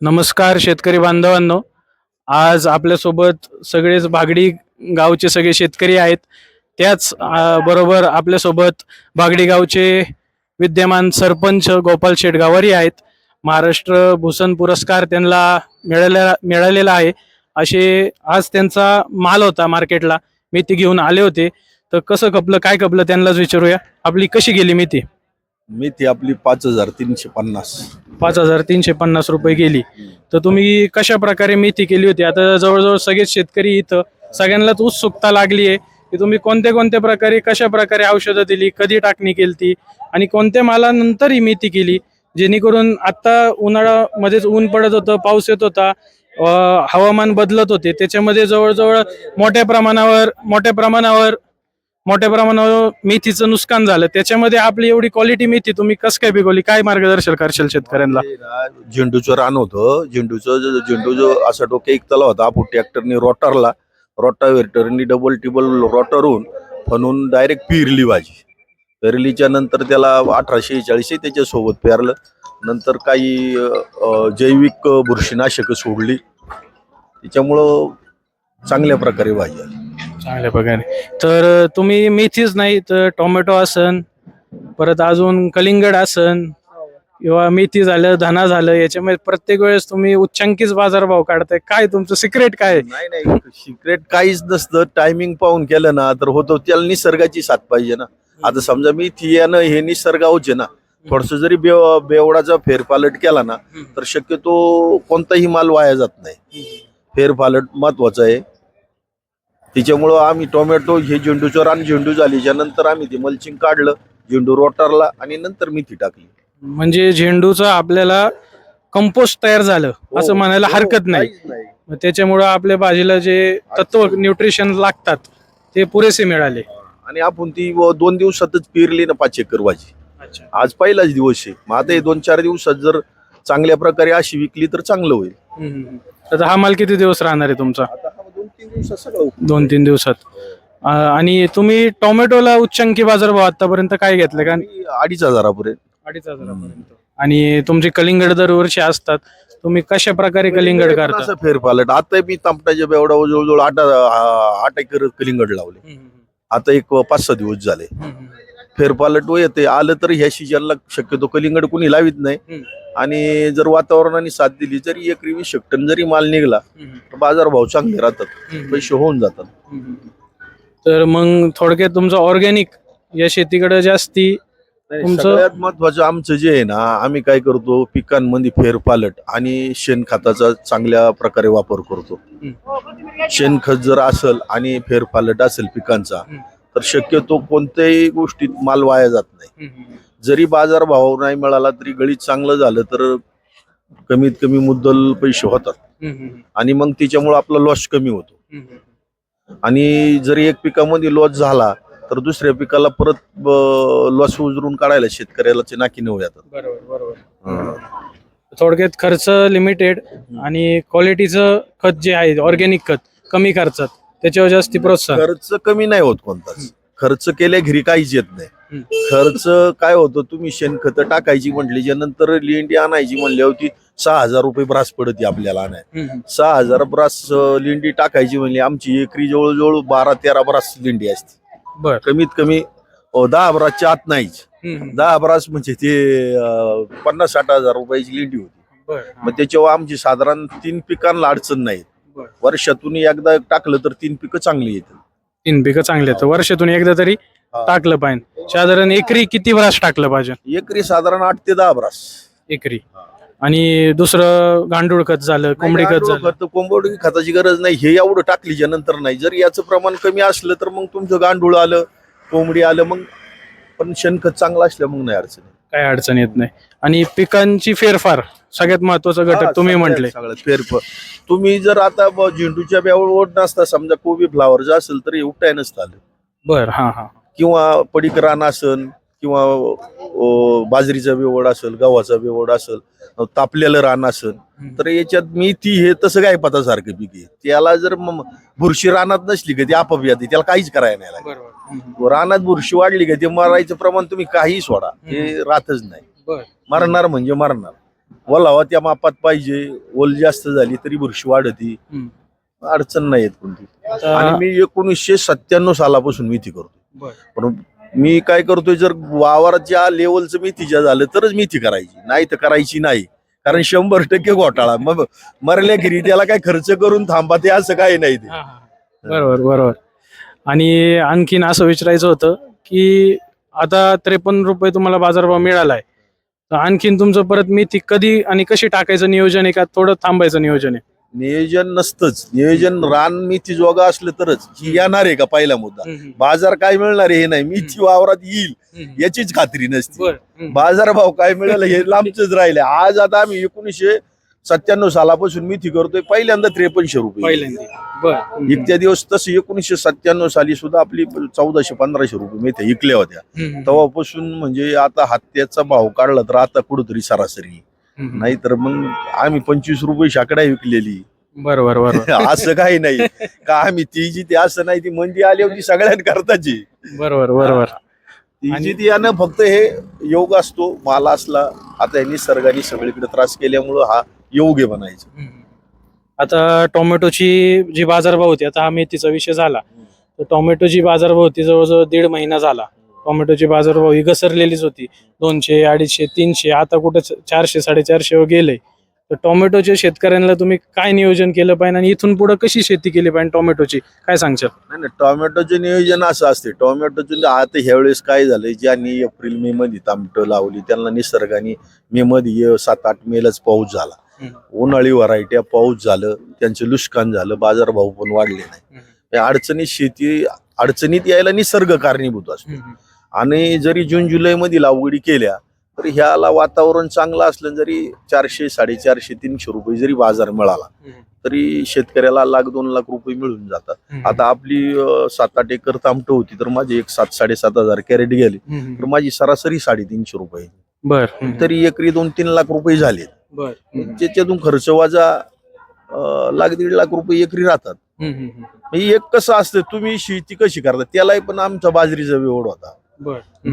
नमस्कार शेतकरी बांधवांनो. आज आपल्यासोबत सगळेच बागडी गावचे सगळे शेतकरी आहेत. त्याच बरोबर आपल्यासोबत बागडी गावचे विद्यमान सरपंच गोपाल शेटगावरी आहेत. महाराष्ट्र भूषण पुरस्कार त्यांना मिळालेला मिळालेला आहे. असे आज त्यांचा माल होता मार्केटला. मेथी घेऊन आले होते. तर कसं कपलं काय कपलं त्यांनाच विचारूया. आपली कशी गेली मेथी? मेथी आपली पाच हजार तीनशे पन्नास. पाच हजार तीनशे पन्नास रुपये गेली. तर तुम्ही कशा प्रकारे मेथी केली होती? आता जवळजवळ सगळेच शेतकरी इथं सगळ्यांनाच उत्सुकता लागली आहे की तुम्ही कोणत्या कोणत्या प्रकारे कशा प्रकारे औषधं दिली कधी टाकणी केली ती आणि कोणत्या मालानंतर ही मेथी केली जेणेकरून आता उन्हाळ्यामध्येच ऊन पडत होतं पाऊस येत होता हवामान बदलत होते. त्याच्यामध्ये जवळजवळ मोठ्या प्रमाणावर मोठ्या प्रमाणावर मोठ्या प्रमाणावर मेथीचं नुकसान झालं. त्याच्यामध्ये आपली एवढी क्वालिटी मेथी तुम्ही कसं काय पिकवली? काय मार्गदर्शन करशाल शेतकऱ्यांना? झेंडूचं रान होतं. झेंडूचं जो- झेंडू जो असा एक इकतला होता. आपण ट्रॅक्टरनी रोटरला रोटावेटरनी डबल टिबल रोटरहून फनून डायरेक्ट पिरली भाजी. पेरलीच्या नंतर त्याला अठराशे चाळीसशे त्याच्यासोबत पेरलं. नंतर काही जैविक बुरशीनाशकं सोडली. त्याच्यामुळं चांगल्या प्रकारे भाजी आली. चांगल्या प्रकारे. तर तुम्ही मेथीच नाही तर टोमॅटो असन परत अजून कलिंगड असन किंवा मेथी झालं धना झालं याच्यामध्ये प्रत्येक वेळेस तुम्ही उच्चांकीच बाजारभाव काढताय. काय तुमचं सिक्रेट काय आहे? नाही नाही सिक्रेट काहीच नसतं. टायमिंग पाहून केलं ना तर होतो त्याला निसर्गाची साथ पाहिजे ना. आता समजा मी थियानं हे निसर्गावच आहे ना. थोडस जरी बेव बेवडाचा फेरपालट केला ना तर शक्यतो कोणताही माल वाया जात नाही. फेरपालट महत्त्वाचा आहे. त्याच्यामुळं आम्ही टोमॅटो हे झेंडूचं रान झेंडू झालीच्या नंतर आम्ही ते मल्चिंग काढलं झेंडू रोटरला आणि नंतर मेथी टाकली. म्हणजे झेंडूचं आपल्याला कंपोस्ट तयार झालं असं म्हणायला हो, हरकत नाही. काहीच नाही. मग त्याच्यामुळं आपल्या भाजीला जे तत्व न्यूट्रिशन लागतात ते पुरेसे मिळाले. आणि आपण ती व दोन दिवसातच पेरली ना पाच एकर भाजी. अच्छा. आज पहिलाच दिवस आहे. मग आता हे दोन चार दिवसात जर चांगल्या प्रकारे अशी विकली तर चांगलं होईल. तर हा माल किती दिवस राहणार आहे तुमचा? आता हा दोन तीन दिवसात. अं, आणि तुम्ही टोमॅटोला उच्चांकी बाजारभाव आतापर्यंत काय घेतलं? का अडीच हजारापर्यंत. अडीच हजारापर्यंत. आणि तुमचे कलिंगड दरवर्षी असतात. तुम्ही कशा प्रकारे कलिंगड करता? असं फेरफालट आता मी तांबटाच्या बेवडा जवळजवळ आठ आ- आठ एकर कलिंगड लावले. आता एक पाच सहा दिवस झाले. फेरपालट व येते. आलं तर ह्या सीजनला शक्यतो कलिंगड कोणी लावित नाही. आणि जर वातावरणाने साथ दिली जरी एकरी वीस टन जरी माल निघला तर बाजारभाव चांगले राहतात. पैसे होऊन जातात. तर मग थोडक्यात तुमचं ऑर्गॅनिक या शेतीकडे जास्ती तुमचं- सगळ्यात महत्वाचं आमचं जे आहे ना आम्ही काय करतो पिकांमध्ये फेरपालट आणि शेणखताचा चांगल्या प्रकारे वापर करतो. शेणखत जर असेल आणि फेरपालट असेल पिकांचा. तर शक्यतो कोणत्याही गोष्टीत माल वाया जात नाही. जरी बाजार भाव नाही मिळाला तरी गळीत चांगलं झालं तर कमीत कमी मुद्दल पैसे होतात. आणि मग त्याच्यामुळे आपला लॉस कमी होतो. आणि जरी एक पिकामध्ये लॉस झाला तर दुसऱ्या पिकाला परत लॉस उजरून काढायला शेतकऱ्याला ते नाकी नऊ येतात. बरोबर बरोबर. थोडक्यात खर्च लिमिटेड आणि क्वालिटीचं खत जे आहे ऑर्गॅनिक खत कमी खर्चात. त्याच्यावर जास्ती प्रोत्साहन. खर्च कमी नाही होत कोणताच. खर्च केल्या घरी काहीच येत नाही. खर्च काय होतं तुम्ही शेणखत टाकायची म्हटली नंतर लेंडी आणायची म्हणली होती सहा हजार रुपये ब्रास पडती आपल्याला आणाय सहा हजार ब्रास लेंडी टाकायची म्हणली आमची एकरी जवळजवळ बारा तेरा ब्रास लेंडी असते. बर. कमीत कमी दहा ब्रासच्या आत नाहीच. दहा ब्रास म्हणजे ते पन्नास साठ हजार रुपयाची लेंडी होती. बर. मग त्याच्यावर आमची साधारण तीन पिकांना अडचण नाही. बर. वर्षातून एकदा टाकलं तर तीन पिकं चांगली येतात तीन पिकं चांगले आहेत. वर्षातून एकदा तरी हा. टाकलं पाहिजे. साधारण एकरी किती ब्रास टाकलं पाहिजे? एकरी साधारण आठ ते दहा ब्रास. एकरी. आणि दुसरं गांडूळ खत झालं कोंबडी खत झालं. खत कोंबडी खताची गरज नाही. हे एवढं टाकलीच्या नंतर नाही. जर याचं प्रमाण कमी असलं तर मग तुमचं गांडूळ आलं कोंबडी आलं मग पण शेणखत चांगलं असलं मग नाही अडचण काय अडचण येत नाही. आणि पिकांची फेरफार? सगळ्यात महत्त्वाचा हा, घटक तुम्ही सगळ्यात- म्हटले. सगळ्यात फेरफ तुम्ही जर आता ब- झेंडूच्या बेवड नसता समजा कोबी फ्लावर जर असेल तर उपटाय नसतं आलं बर हा हा. किंवा पडीक रान असन किंवा अ, बाजरीचा बेवड असेल गव्हाचा बेवड असेल अ, तापलेलं रान असेल तर याच्यात मेथी हे तसं काय पतासारखं पीक आहे? त्याला जर म- बुरशी रानात नसली का ती आपोआप येते त्याला काहीच करायला नाही लागत. बरोबर. रानात बुरशी वाढली का ते मरायचं प्रमाण तुम्ही काही सोडा हे राहतच नाही. बर. मरणार म्हणजे मरणार. ओलावा त्या मापात पाहिजे. ओल जास्त झाली तरी बुरशी वाढती. अडचण नाही येत कोणती. आणि मी एकोणीसशे सत्त्याण्णव सालापासून मेथी करतो. पण मी काय करतोय जर वावराच्या लेवलचं मेथीच्या झालं तरच मेथी करायची. नाही तर करायची नाही. कारण शंभर टक्के घोटाळा. मग मरल्या घरी त्याला काय खर्च करून थांबा ते असं काही नाही ते. बरोबर बरोबर. आणि आणखीन असं विचारायचं होतं की आता त्रेपन्न रुपये तुम्हाला बाजारभाव मिळालाय. तर आणखीन तुमचं परत मेथी कधी आणि कशी टाकायचं नियोजन आहे का? थोडं थांबायचं नियोजन आहे. नियोजन नसतंच. नियोजन रान मेथी जोगा असलं तरच. ही येणार आहे का पहिला मुद्दा? बाजार काय मिळणार आहे हे नाही. मेथी वावरात येईल. याचीच खात्री नसते. बर बाजार भाव काय मिळालं हे लांबच राहिले आज आता आम्ही एकोणीसशे सत्त्याण्णव सालापासून मेथी करतोय. पहिल्यांदा त्रेपन्नशे रुपये. पहिल्यांदा. बर. इकत्या दिवस तसं एकोणीसशे सत्त्याण्णव साली सुद्धा आपली चौदाशे पंधराशे रुपये मेथ्या इकल्या होत्या. तेव्हापासून म्हणजे आता हत्याचा भाव काढला तर आता कुठंतरी सरासरी. नाहीतर मग आम्ही पंचवीस रुपये शाकडा विकलेली. बरोबर बरोबर असं काही नाही. का आम्ही ती जी ती असं नाही ती मंदी आली होती सगळ्यांकरताची बरोबर बरोबर ती जी ती यानं फक्त हे योग असतो माल असला आता निसर्गाने सगळीकडे त्रास केल्यामुळं हा योग आहे म्हणायचं आता टोमॅटोची जी बाजारभाव होती आता हा मेथीचा विषय झाला. तर टोमॅटोची बाजारभाव होती जवळजवळ दीड महिना झाला. टोमॅटोची बाजारभाव ही घसरलेलीच होती. दोनशे अडीचशे तीनशे आता कुठं चारशे साडेचारशे वर गेले तर टोमॅटोच्या शेतकऱ्यांना तुम्ही काय नियोजन केलं पाहिजे आणि इथून पुढे कशी शेती केली पाहिजे टोमॅटोची? काय सांगशाल? नाही नाही टोमॅटोचे नियोजन असं असते टोमॅटोचे आता ह्यावेळेस काय झालंय ज्यांनी एप्रिल मे मध्ये टोमॅटो लावली त्यांना निसर्गाने मे मध्ये सात आठ मेलाच पाऊस झाला. उन्हाळी व्हरायट्या पाऊस झालं त्यांचे नुकसान झालं बाजारभाव पण वाढले नाही. या अडचणीत शेती अडचणीत यायला निसर्ग कारणीभूत असतो. आणि जरी जून जुलै मध्ये लागवडी केल्या तर ह्याला वातावरण चांगलं असलं जरी चारशे साडेचारशे तीनशे रुपये जरी बाजार मिळाला तरी शेतकऱ्याला लाख दोन लाख रुपये मिळून जातात. आता आपली सात आठ एकर तामटं होती तर माझी एक सात साडेसात हजार कॅरेट गेली तर माझी सरासरी साडेतीनशे रुपये. बर. तरी एकरी दोन तीन लाख रुपये झाले बर. त्याच्यातून खर्च वाजा लाख दीड लाख रुपये एकरी राहतात. म्हणजे एक कसं असतं तुम्ही शेती कशी करता त्यालाही पण आमचा बाजरीचा वेवड होता.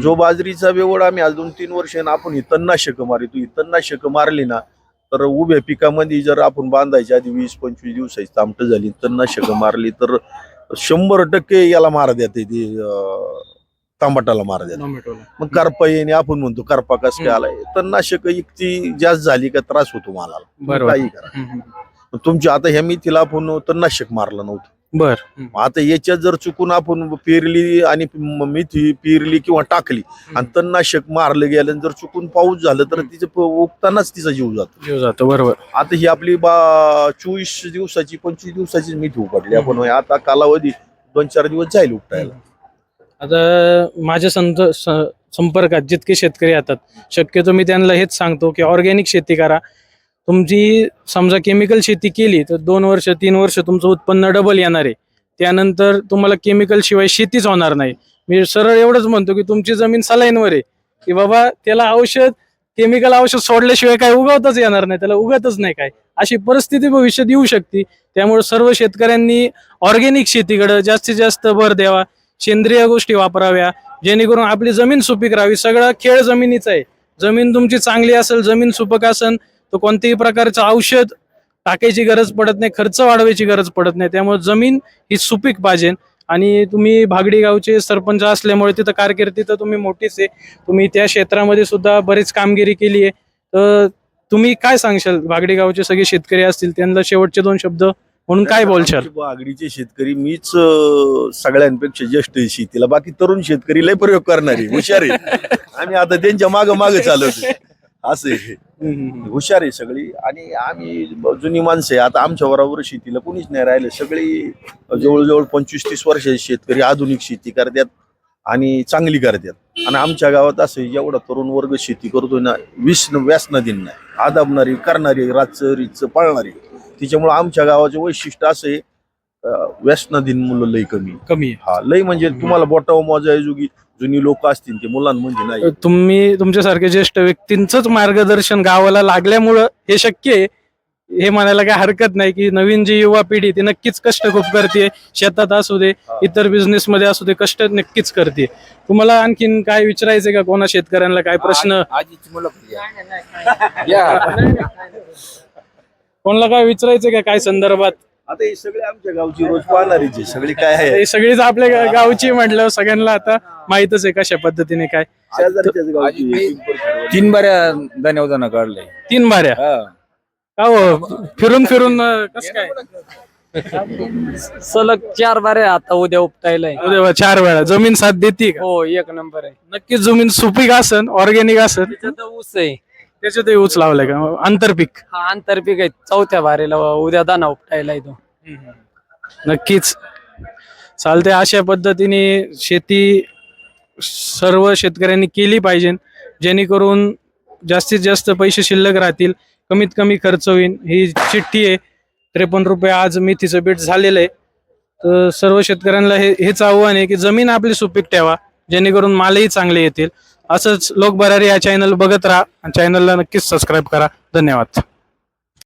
जो बाजरीचा वेवड आम्ही आज दोन तीन वर्ष आपण ही तन्नाशक मारी तू ही तन्नाशक मारली ना तर उभ्या पिकामध्ये जर आपण बांधायच्या आधी वीस पंचवीस दिवसाची तामट झाली तन्नाशक मारली तर शंभर टक्के याला मार देते ती तांबटाला मार टोमॅटोला मग करपा येणे आपण म्हणतो करपा कस काय आलाय? तन्नाशक इतकी जास्त झाली का त्रास होतो मालाला. बरोबर. काही करा. तुमची आता ह्या मेथीला आपण तन्नाशक मारलं नव्हतं. बर. आता याच्यात जर चुकून आपण पेरली आणि म- मेथी पेरली किंवा टाकली आणि तणनाशक मारलं गेलं जर चुकून पाऊस झालं तर तिचं उगतानाच तिचा जीव जातो. जीव जातो बरोबर. आता ही आपली बा चोवीस दिवसाची पंचवीस दिवसाची मेथी उपटली आपण आता कालावधी दोन चार दिवस जाईल उपटायला. आता माझ्या संत संपर्कात जितके शेतकरी येतात शक्यतो मी त्यांना हेच सांगतो की ऑर्गॅनिक शेती करा. तुमची समजा केमिकल शेती केली तर दोन वर्ष तीन वर्ष तुमचं उत्पन्न डबल येणार आहे. त्यानंतर तुम्हाला केमिकल शिवाय शेतीच होणार नाही. मी सरळ एवढंच म्हणतो की तुमची जमीन सलाईनवर आहे की बाबा त्याला औषध केमिकल औषध सोडल्याशिवाय काय उगवतच येणार नाही त्याला उगतच नाही काय. अशी परिस्थिती भविष्यात येऊ शकते. त्यामुळे सर्व शेतकऱ्यांनी ऑर्गॅनिक शेतीकडे जास्तीत जास्त भर द्यावा. सेंद्रिय गोष्टी वापराव्या. जेणेकरून आपली जमीन सुपीक राहावी. सगळा खेळ जमिनीचा आहे. जमीन तुमची चांगली असेल जमीन सुपक असेल तर कोणत्याही प्रकारचं औषध टाकायची गरज पडत नाही खर्च वाढवायची गरज पडत नाही. त्यामुळे जमीन ही सुपीक पाहिजे. आणि तुम्ही भागडी गावचे सरपंच असल्यामुळे तिथं कारकिर्दी तर तुम्ही मोठीच आहे. तुम्ही त्या क्षेत्रामध्ये सुद्धा बरीच कामगिरी केली आहे. तर तुम्ही काय सांगशाल? भागडी गावचे सगळे शेतकरी असतील त्यांना शेवटचे दोन शब्द म्हणून काय बोलशाल? आगडीचे शेतकरी मीच अं, सगळ्यांपेक्षा ज्येष्ठ आहे शेतीला. बाकी तरुण शेतकरी लय प्रयोग करणारे हुशार आहे. आम्ही आता त्यांच्या माग माग चालवतो असं आहे. हुशार आहे सगळी. आणि आम्ही जुनी माणसं आहे. आता आमच्या बरोबर शेतीला कोणीच नाही राहिलं. सगळी जवळजवळ पंचवीस तीस वर्षाचे शेतकरी आधुनिक शेती करतात आणि चांगली करतात. आणि आमच्या गावात असं आहे, जेवढा तरुण वर्ग शेती करतोय ना वीस व्यासनं दिन नाही. आदाबणारी करणारी रातचं रितचं पाळणारी. तिच्यामुळे आमच्या गावाचे वैशिष्ट्य असं आहे अं, व्यसन दिन मुलं लय कमी कमी आहे. हा लय म्हणजे तुम्हाला बोटावर मोजा जुगी जुनी लोक असतील ते मुलांमध्ये नाही. तुम्ही तुमच्यासारख्या ज्येष्ठ व्यक्तींचंच मार्गदर्शन गावाला लागल्यामुळं हे शक्य आहे. हे म्हणायला काही हरकत नाही की नवीन जी युवा पिढी ती नक्कीच कष्ट खूप करते. शेतात असू दे इतर बिझनेस मध्ये असू दे कष्ट नक्कीच करते. तुम्हाला आणखीन काय विचारायचंय का कोणा शेतकऱ्यांना? काय प्रश्न? आजीची मुलं या कोणाला काय विचारायचंय का काय संदर्भात? आता हे सगळे आमच्या गावची रोज पाहणारीच सगळी काय आहे? हे सगळीच आपल्या गा- गावची म्हटलं सगळ्यांना आता माहितच आहे कशा पद्धतीने काय. शेजारच्याच गावची. तीन बऱ्या दाण्यावदाना काढलंय. तीन भाऱ्या हा. का हो? फिरून फिरून अं, कसं काय? सलग चार बारे आता उद्या उपटायला आहे. अरे वा, चार वेळा जमीन साथ देते का? हो एक नंबर आहे. नक्कीच जमीन सुपीक असन ऑर्गॅनिक असन. त्याच्यात ऊस आहे. त्याच्यातही ऊस लावलाय का? आंतरपीक हा आंतरपीक आहे. चौथ्या बारेला उद्या दाना उपटायला येतो. नक्कीच. चालते अशा पद्धतीने शेती सर्व शेतकऱ्यांनी केली पाहिजे. जेणेकरून जास्तीत जास्त पैसे शिल्लक राहतील कमीत कमी खर्च होईल. ही चिठ्ठी आहे. त्रेपन्न रुपये आज मेथीचं बीट झालेलं आहे. तर सर्व शेतकऱ्यांना हे हेच आव्हान आहे की जमीन आपली सुपीक ठेवा जेणेकरून मालही चांगले येतील. असंच लोक बरारी या चॅनल बघत राहा चॅनलला नक्कीच सबस्क्राईब करा. धन्यवाद.